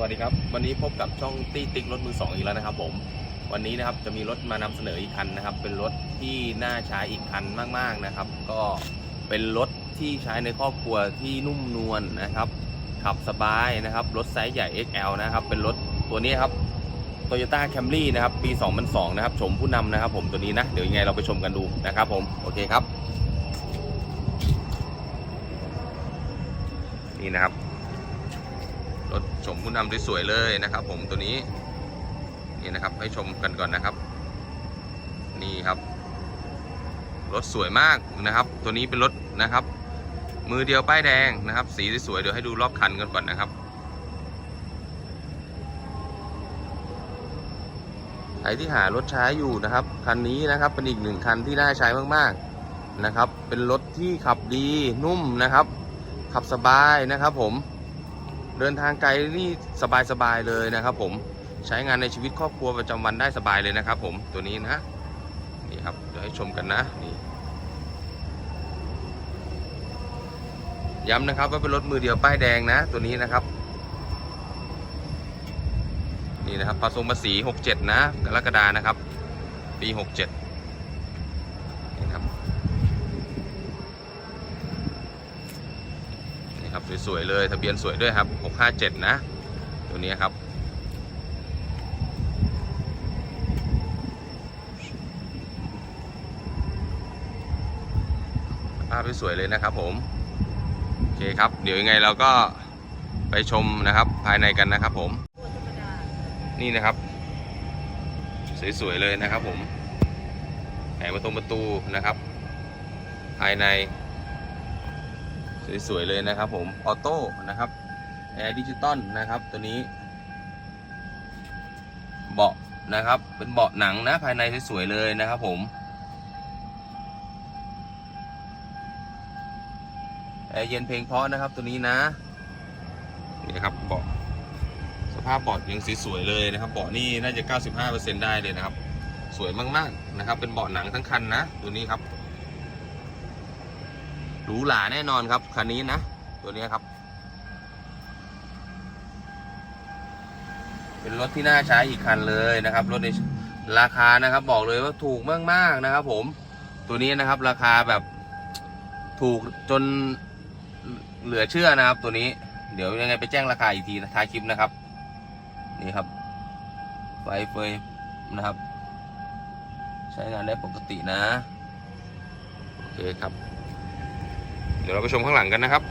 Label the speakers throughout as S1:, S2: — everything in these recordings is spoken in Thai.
S1: สวัสดีครับ วันนี้พบกับช่องตี้ติ๊กรถมือสองอีกแล้วนะครับ ผม วันนี้นะครับจะมีรถมานำเสนออีกคันนะครับ เป็นรถที่น่าใช้อีกคันมากๆนะครับ ก็เป็นรถที่ใช้ในครอบครัวที่นุ่มนวลนะครับ ขับสบายนะครับ รถไซส์ใหญ่ XL นะครับ เป็นรถตัวนี้ครับ Toyota Camry นะครับ ปี 2002 นะครับชมผู้นำนะครับ ผมตัวนี้นะ เดี๋ยวยังไงเราไปชมกันดูนะครับ ผม โอเคครับ นี่นะครับ ชมผู้นำสวยๆเลยนะครับ ผมตัวนี้นี่นะครับให้ชมกันก่อนนะครับ นี่ครับรถสวยมากนะครับ ตัวนี้เป็นรถนะครับ มือเดียวป้ายแดงนะครับ สีสวยๆเดี๋ยวให้ดูรอบคันกันก่อนนะครับใครที่หารถใช้อยู่นะครับคันนี้นะครับเป็นอีกหนึ่งคันที่น่าใช้มากๆนะครับ เป็นรถที่ขับดีนุ่มนะครับ ขับสบายนะครับผม เดินทางไกลนี่สบายๆเลยนะครับ ผมใช้งานในชีวิตครอบครัวประจำวันได้สบายเลยนะครับ ผมตัวนี้นะนี่ครับเดี๋ยวให้ชมกันนะนี่ย้ำนะครับว่าเป็นรถมือเดียวป้ายแดงนะ ตัวนี้นะครับ นี่นะครับภาษีภาษี 67 นะกรกฎานะครับ ปี 67นี่ครับนี่ครับ สวยๆเลยทะเบียนสวยด้วยครับ 657 นะ ตัวนี้ครับ ภาพสวยเลยนะครับผม โอเคครับ เดี๋ยวยังไงเราก็ไปชมนะครับภายในกันนะครับผม นี่นะครับ สวยๆเลยนะครับผมแผงประตูประตูนะครับ ภายใน สวยๆเลยนะครับ ผมออโต้นะครับแอร์ดิจิตอลนะครับ ตัวนี้ เบาะนะครับ เป็นเบาะหนังนะภายในสวยๆเลยนะครับ ผมแอร์เย็นเพลงเพราะนะครับ ตัวนี้นะนี่ครับเบาะสภาพเบาะยังสวยๆเลยนะครับเบาะนี่น่าจะ 95%ได้เลยนะครับ สวยมากๆนะครับ เป็นเบาะหนังทั้งคันนะ ตัวนี้ครับ หรูหราแน่นอนครับคันนี้นะตัวนี้ครับ เป็นรถที่น่าใช้อีกคันเลยนะครับ รถในราคานะครับ บอกเลยว่าถูกมากๆนะครับ ผม ตัวนี้นะครับ ราคาแบบถูกจนเหลือเชื่อนะครับ ตัวนี้ เดี๋ยวยังไงไปแจ้งราคาอีกทีท้ายคลิปนะครับ นี่ครับ ไฟเฟยนะครับ ใช้งานได้ปกตินะ โอเคครับ ดี๋ยวเราไปชมข้างหลังกันนะครับ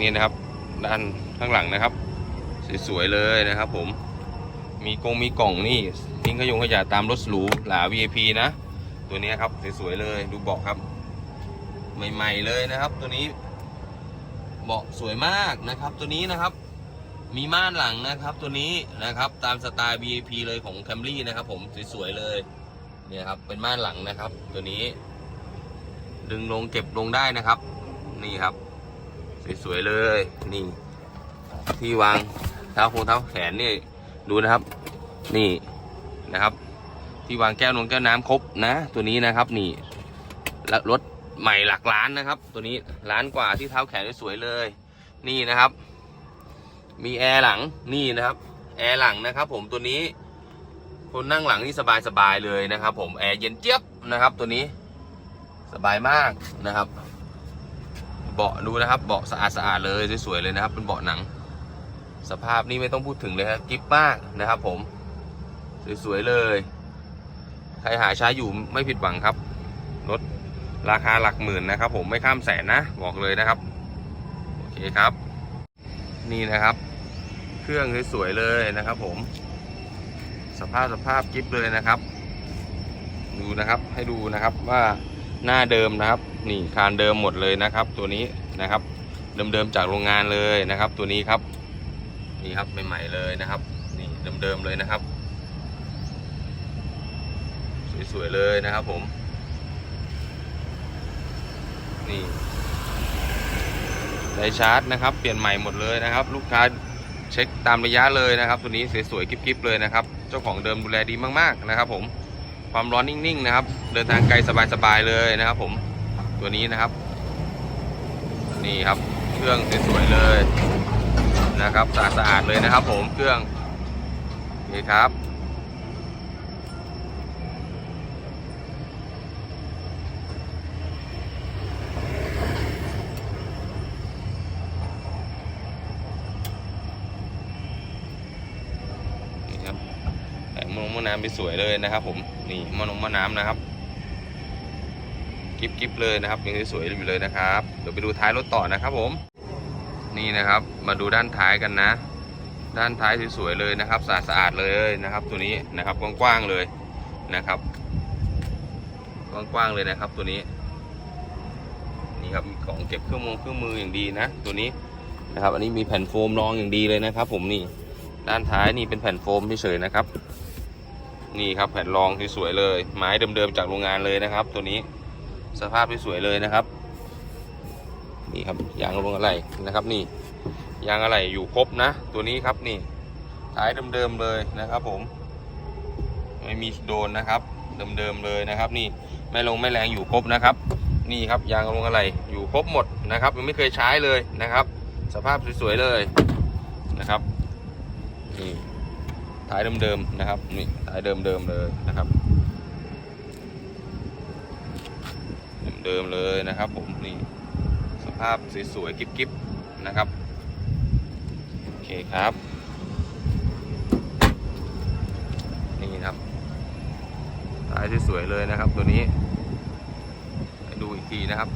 S1: นี่นะครับด้านข้างหลังนะครับ สวยๆเลยนะครับ ผม มีกงมีกล่องนี่ทิ้งขยงขยะตามรถหรูหลา VIP นะ ตัวนี้ครับสวยๆเลยดูเบาะครับ ใหม่ๆเลยนะครับ ตัวนี้เบาะสวยมากนะครับ ตัวนี้นะครับมีม่านหลังนะครับตัวนี้นะครับตามสไตล์ VIP เลยของ Camry นะครับผมสวยๆเลย เนี่ยครับเป็นม่านหลังนะครับ ตัวนี้ ดึงลงเก็บลงได้นะครับ นี่ครับ สวยๆเลย นี่ ที่วางเท้าโคงเท้าแขนนี่ดูนะครับ นี่นะครับ ที่วางแก้วนงแก้วน้ำครบนะ ตัวนี้นะครับ นี่ลรถใหม่หลักล้านนะครับ ตัวนี้ล้านกว่าที่เท้าแขนสวยๆเลย นี่นะครับ มีแอร์หลังนี่นะครับ แอร์หลังนะครับ ผมตัวนี้ คนนั่งหลังนี่สบายๆเลยนะครับ ผมแอร์เย็นเจี๊ยบนะครับ ตัวนี้สบายมากนะครับ เบาะดูนะครับ เบาะสะอาดสะอาดเลยสวยๆเลยนะครับ เป็นเบาะหนัง สภาพนี่ไม่ต้องพูดถึงเลยครับกิ๊บมากนะครับ ผมสวยๆเลย ใครหาใช้อยู่ไม่ผิดหวังครับรถราคาหลักหมื่นนะครับ ผมไม่ข้ามแสนนะบอกเลยนะครับโอเคครับ นี่นะครับ เครื่องสวยๆเลยนะครับ ผม สภาพสภาพกิฟเลยนะครับ ดูนะครับให้ดูนะครับว่าหน้าเดิมนะครับ นี่คานเดิมหมดเลยนะครับ ตัวนี้นะครับ เดิมๆจากโรงงานเลยนะครับ ตัวนี้ครับ นี่ครับใหม่ๆเลยนะครับ นี่เดิมๆเลยนะครับ สวยๆเลยนะครับผม นี่ไดชาร์จนะครับ เปลี่ยนใหม่หมดเลยนะครับ ลูกค้าเช็คตามระยะเลยนะครับ ตัวนี้สวยๆกิ๊บๆเลยนะครับ เจ้าของเดิมดูแลดีมากๆนะครับ ผมความร้อนนิ่งๆนะครับ เดินทางไกลสบายๆเลยนะครับ ผมตัวนี้นะครับ นี่ครับเครื่องสวยๆเลยนะครับสะอาดๆเลยนะครับ ผมเครื่อง นี่ครับแต่มะ น้ำไปสวยเลยนะครับผมนี่มะนงมะน้ำนะครับกิบกิบเลยนะครับยังสวยอยู่เลยนะครับ เดี๋ยวไปดูท้ายรถต่อนะครับผมนี่นะครับมาดูด้านท้ายกันนะ ด้านท้ายสวยๆเลยนะครับ สะอาดสะอาดเลยนะครับ ตัวนี้นะครับกว้างๆเลยนะครับกว้างๆเลยนะครับ ตัวนี้นี่ครับมีกล่องเก็บเครื่องมือเครื่องมืออย่างดีนะ ตัวนี้นะครับ อันนี้มีแผ่นโฟมรองอย่างดีเลยนะครับ ผมนี่ด้านท้ายนี่เป็นแผ่นโฟมเฉยๆนะครับ นี่ครับแผ่นรองสวยๆเลย ไม้เดิมๆจากโรงงานเลยนะครับ ตัวนี้สภาพสวยๆเลยนะครับ นี่ครับยางลงอะไรนะครับ นี่ยางอะไรอยู่ครบนะ ตัวนี้ครับนี่ท้ายเดิมๆเลยนะครับ ผม ไม่มีโดนนะครับ เดิมๆเลยนะครับ นี่ไม่ลงไม่แรงอยู่ครบนะครับ นี่ครับยางลงอะไรอยู่ครบหมดนะครับยังไม่เคยใช้เลยนะครับ สภาพสวยๆเลยนะครับนี่ ท้ายเดิมๆนะครับนี่ท้ายเดิมๆเลยนะครับ เดิมๆเลยนะครับ ผมนี่สภาพสวยๆกิ๊บๆนะครับโอเคครับนี่ครับท้ายสวยๆเลยนะครับ ตัวนี้ให้ดูอีกทีนะครับ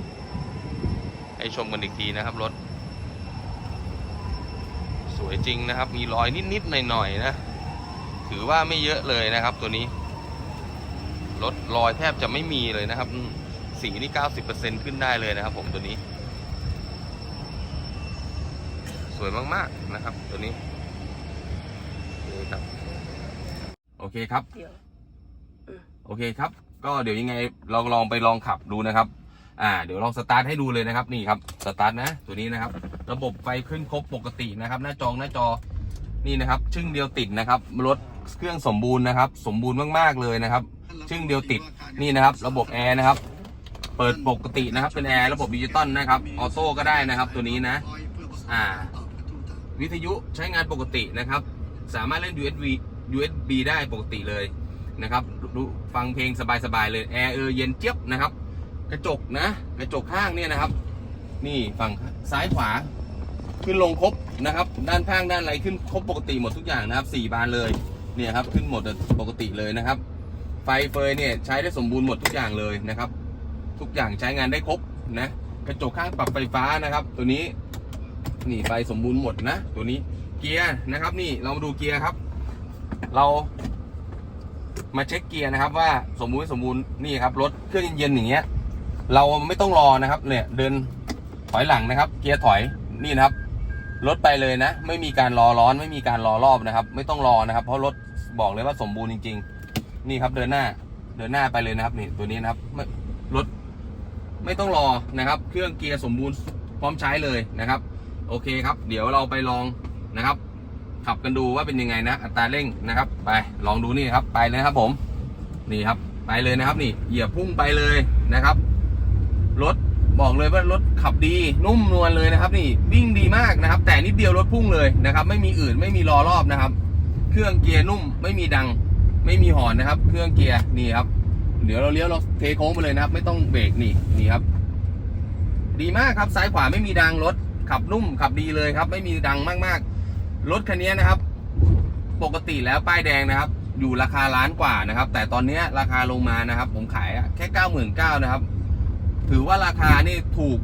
S1: ให้ชมกันอีกทีนะครับรถสวยจริงนะครับ มีรอยนิด ๆ หน่อย ๆ นะ ถือว่าไม่เยอะเลยนะครับ ตัวนี้รถรอยแทบจะไม่มีเลยนะครับอืมสีนี่90%ขึ้นได้เลยนะครับ ผมตัวนี้ สวยมากๆนะครับ ตัวนี้นี่ครับ โอเคครับ
S2: เดี๋ยว
S1: โอเคครับ ก็เดี๋ยวยังไงเราลองไปลองขับดูนะครับ อ่า เดี๋ยวลองสตาร์ทให้ดูเลยนะครับ นี่ครับ สตาร์ทนะ ตัวนี้นะครับ ระบบไฟขึ้นครบปกตินะครับ หน้าจองหน้าจอ นี่นะครับ ชึ่งเดียวติดนะครับ รถ เครื่องสมบูรณ์นะครับ สมบูรณ์มากๆเลยนะครับชึ่งเดียวติดนี่นะครับ ระบบแอร์นะครับ เปิดปกตินะครับ เป็นแอร์ระบบดิจิตอลนะครับออโต้ก็ได้นะครับ ตัวนี้นะอ่า วิทยุใช้งานปกตินะครับ สามารถเล่น USB USB ได้ปกติเลยนะครับฟังเพลงสบายๆเลยแอร์เออเย็นเจี๊ยบนะครับ กระจกนะ กระจกข้างเนี่ยนะครับ นี่ฝั่งซ้ายขวาขึ้นลงครบนะครับ ด้านข้างด้านอะไรขึ้นครบปกติหมดทุกอย่างนะครับสี่บานเลย เนี่ยครับขึ้นหมดปกติเลยนะครับ ไฟเฟยเนี่ยใช้ได้สมบูรณ์หมดทุกอย่างเลยนะครับ ทุกอย่างใช้งานได้ครบนะกระจกข้างปรับไฟฟ้านะครับ ตัวนี้นี่ไฟสมบูรณ์หมดนะ ตัวนี้เกียร์นะครับ นี่เรามาดูเกียร์ครับ เรามาเช็คเกียร์นะครับ ว่าสมบูรณ์สมบูรณ์นี่ครับรถเครื่องเย็นๆอย่างเงี้ย เราไม่ต้องรอนะครับ เนี่ยเดินถอยหลังนะครับ เกียร์ถอยนี่นะครับ รถไปเลยนะ ไม่มีการรอร้อนไม่มีการรอรอบนะครับ ไม่ต้องรอนะครับ เพราะรถบอกเลยว่าสมบูรณ์จริง ๆ นี่ครับเดินหน้า เดินหน้าไปเลยนะครับนี่ตัวนี้นะครับรถไม่ต้องรอนะครับ เครื่องเกียร์สมบูรณ์พร้อมใช้เลยนะครับ โอเคครับ เดี๋ยวเราไปลองนะครับ ขับกันดูว่าเป็นยังไงนะ อัตราเร่งนะครับ ไปลองดูนี่ครับ ไปเลยครับผม นี่ครับ ไปเลยนะครับ นี่เหยียบพุ่งไปเลยนะครับรถ บอกเลยว่ารถขับดีนุ่มนวลเลยนะครับ นี่วิ่งดีมากนะครับ แต่นิดเดียวรถพุ่งเลยนะครับ ไม่มีอื่นไม่มีรอรอบนะครับ เครื่องเกียร์นุ่มไม่มีดัง ไม่มีหอนนะครับ เครื่องเกียร์นี่ครับ เดี๋ยวเราเลี้ยวเราเทโค้งไปเลยนะครับ ไม่ต้องเบรกนี่นี่ครับ ดีมากครับซ้ายขวาไม่มีดังรถขับนุ่มขับดีเลยครับ ไม่มีดังมากๆรถคันนี้นะครับ ปกติแล้วป้ายแดงนะครับ อยู่ราคาล้านกว่านะครับ แต่ตอนนี้ราคาลงมานะครับ ผมขายแค่เก้าหมื่นเก้านะครับ ถือว่าราคานี่ถูก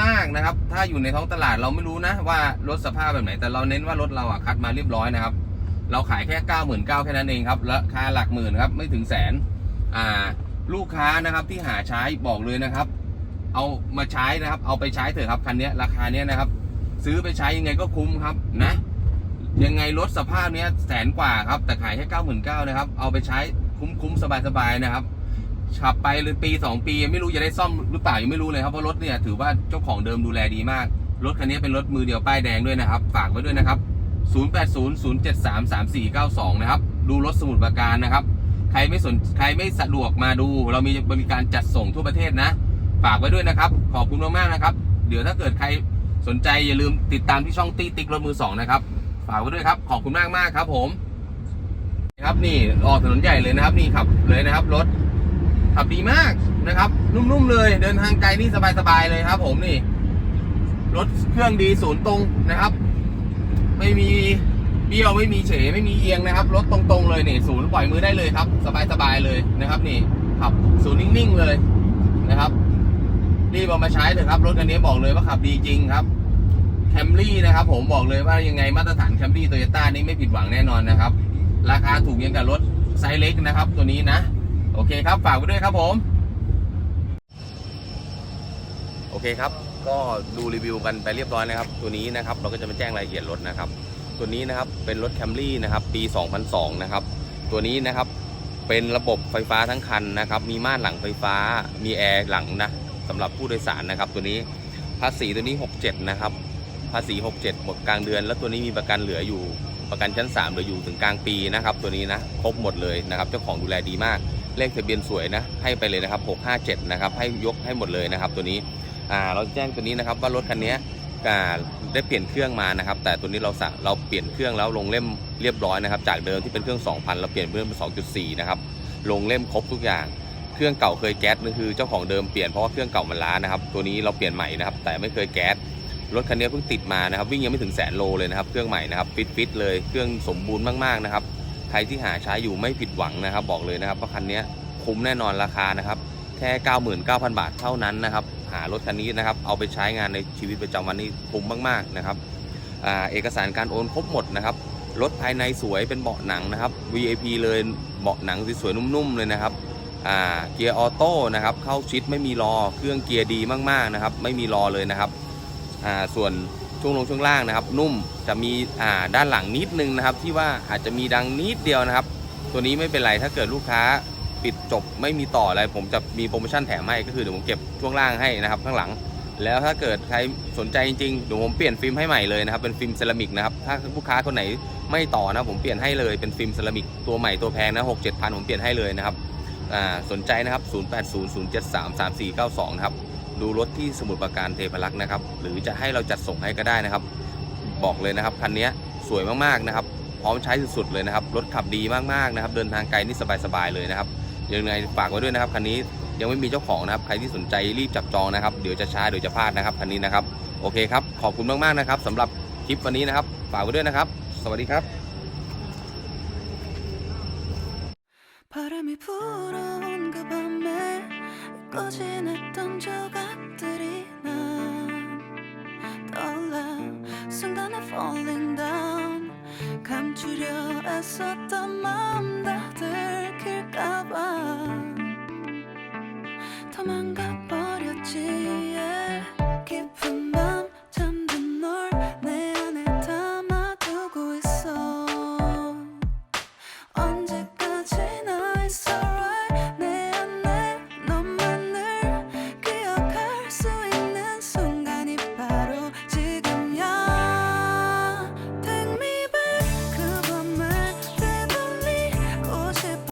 S1: มากๆนะครับ ถ้าอยู่ในท้องตลาดเราไม่รู้นะว่ารถสภาพแบบไหน แต่เราเน้นว่ารถเราอะคัดมาเรียบร้อยนะครับ เราขายแค่เก้าหมื่นเก้าแค่นั้นเองครับราคาหลักหมื่นครับไม่ถึงแสนอ่าลูกค้านะครับที่หาใช้บอกเลยนะครับ เอามาใช้นะครับ เอาไปใช้เถอะครับคันนี้ราคาเนี้ยนะครับ ซื้อไปใช้ยังไงก็คุ้มครับนะยังไงรถสภาพเนี้ยแสนกว่าครับแต่ขายแค่เก้าหมื่นเก้านะครับ เอาไปใช้คุ้มคุ้มสบายสบายๆนะครับ ขับไปเลยปีสองปีไม่รู้จะได้ซ่อมหรือเปล่ายังไม่รู้เลยครับเพราะรถเนี่ยถือว่าเจ้าของเดิมดูแลดีมาก รถคันนี้เป็นรถมือเดียวป้ายแดงด้วยนะครับ ฝากไว้ด้วยนะครับ 0800733492 นะครับ ดูรถสมุดประการนะครับ ใครไม่สนใครไม่สะดวกมาดู เรามีบริการจัดส่งทั่วประเทศนะ ฝากไว้ด้วยนะครับ ขอบคุณมากๆนะครับ เดี๋ยวถ้าเกิดใครสนใจอย่าลืมติดตามที่ช่องตี้ติ๊กรถมือสองนะครับ ฝากไว้ด้วยครับ ขอบคุณมากมากๆครับผม ครับนี่ออกถนนใหญ่เลยนะครับ นี่ขับเลยนะครับรถ ขับดีมากนะครับ นุ่มๆเลยเดินทางไกลนี่สบายๆเลยครับ ผมนี่ รถเครื่องดีศูนย์ตรงนะครับ ไม่มีเบี้ยวไม่มีเฉไม่มีเอียงนะครับ รถตรงๆเลยนี่ศูนย์ปล่อยมือได้เลยครับ สบายๆเลยนะครับ นี่ขับศูนย์นิ่งๆเลยนะครับรีบเอามาใช้เถอะครับ รถคันนี้บอกเลยว่าขับดีจริงครับแคมรี่นะครับ ผมบอกเลยว่ายังไงมาตรฐานแคมรี่โตโยต้านี่ไม่ผิดหวังแน่นอนนะครับ ราคาถูกยังกับรถไซส์เล็กนะครับ ตัวนี้นะ โอเคครับ ฝากไว้ด้วยครับผม โอเคครับ ก็ดูรีวิวกันไปเรียบร้อยนะครับ ตัวนี้นะครับ เราก็จะมาแจ้งรายละเอียดรถนะครับ ตัวนี้นะครับ เป็นรถแคมรี่นะครับ ปี 2002 นะครับ ตัวนี้นะครับ เป็นระบบไฟฟ้าทั้งคันนะครับ มีม่านหลังไฟฟ้า มีแอร์หลังนะสำหรับผู้โดยสารนะครับ ตัวนี้ภาษีตัวนี้ 67 นะครับ ภาษี 67 หมดกลางเดือน แล้วตัวนี้มีประกันเหลืออยู่ประกันชั้น3เหลืออยู่ถึงกลางปีนะครับ ตัวนี้นะ ครบหมดเลยนะครับ เจ้าของดูแลดีมาก เลขทะเบียนสวยนะ ให้ไปเลยนะครับ 657 นะครับ ให้ยกให้หมดเลยนะครับ ตัวนี้ อ่า เราแจ้งตัวนี้นะครับว่ารถคันนี้ได้เปลี่ยนเครื่องมานะครับ แต่ตัวนี้เราสั่งเราเปลี่ยนเครื่องแล้วลงเล่มเรียบร้อยนะครับ จากเดิมที่เป็นเครื่อง 2,000 เราเปลี่ยนเป็น 2.4 นะครับ ลงเล่มครบทุกอย่าง เครื่องเก่าเคยแก๊สนั่นคือเจ้าของเดิมเปลี่ยนเพราะว่าเครื่องเก่ามันล้านะครับ ตัวนี้เราเปลี่ยนใหม่นะครับ แต่ไม่เคยแก๊ส รถคันนี้เพิ่งติดมานะครับ วิ่งยังไม่ถึงแสนโลเลยนะครับ เครื่องใหม่นะครับ ฟิตฟิตๆเลย เครื่องสมบูรณ์มากๆนะครับ ใครที่หาใช้อยู่ไม่ผิดหวังนะครับ บอกเลยนะครับว่าคันนี้คุ้มแน่นอนราคานะครับแค่ 99,000 บาทเท่านั้นนะครับ หารถคันนี้นะครับ เอาไปใช้งานในชีวิตประจำวันนี้คุ้มมาก ๆ นะครับอเอกสารการโอนครบหมดนะครับ รถภายในสวยเป็นเบาะหนังนะครับ VIP เลยเบาะหนังสวยๆนุ่มๆเลยนะครับเกียร์ออโต้นะครับ เข้าชิดไม่มีรอ เครื่องเกียร์ดีมากๆนะครับ ไม่มีรอเลยนะครับ ส่วน ช่วงลงช่วงล่างนะครับ นุ่มจะมีอ่าด้านหลังนิดนึงนะครับ ที่ว่าอาจจะมีดังนิดเดียวนะครับ ตัวนี้ไม่เป็นไรถ้าเกิดลูกค้าปิดจบไม่มีต่ออะไร ผมจะมีโปรโมชั่นแถมให้ก็คือเดี๋ยวผมเก็บช่วงล่างให้นะครับ ข้างหลัง แล้วถ้าเกิดใครสนใจจริงๆเดี๋ยวผมเปลี่ยนฟิล์มให้ใหม่เลยนะครับเป็นฟิล์มเซรามิกนะครับถ้าลูกค้าคนไหนไม่ต่อนะผมเปลี่ยนให้เลยเป็นฟิล์มเซรามิกตัวใหม่ตัวแพงนะหกเจ็ดพันผมเปลี่ยนให้เลยนะครับสนใจนะครับ 0800733492 นะครับ ดูรถที่สมุทรปราการเทพรักษ์นะครับ หรือจะให้เราจัดส่งให้ก็ได้นะครับ บอกเลยนะครับคันนี้สวยมากๆนะครับ พร้อมใช้สุดๆเลยนะครับ รถขับดีมากๆนะครับ เดินทางไกลนี่สบายๆเลยนะครับยังไงฝากไว้ด้วยนะครับคันนี้ยังไม่มีเจ้าของนะครับ ใครที่สนใจรีบจับจองนะครับ เดี๋ยวจะช้าเดี๋ยวจะพลาดนะครับคันนี้นะครับ โอเคครับ ขอบคุณมากๆนะครับสำหรับคลิปวันนี้นะครับ ฝากไว้ด้วยนะครับ สวัสดีครับ
S2: 바람이 불어온 그 밤에 잊고 지냈던 조각들이 난 떠올라 순간에 falling down. 감추려 애썼던 마음 다 들킬까 봐. 도망가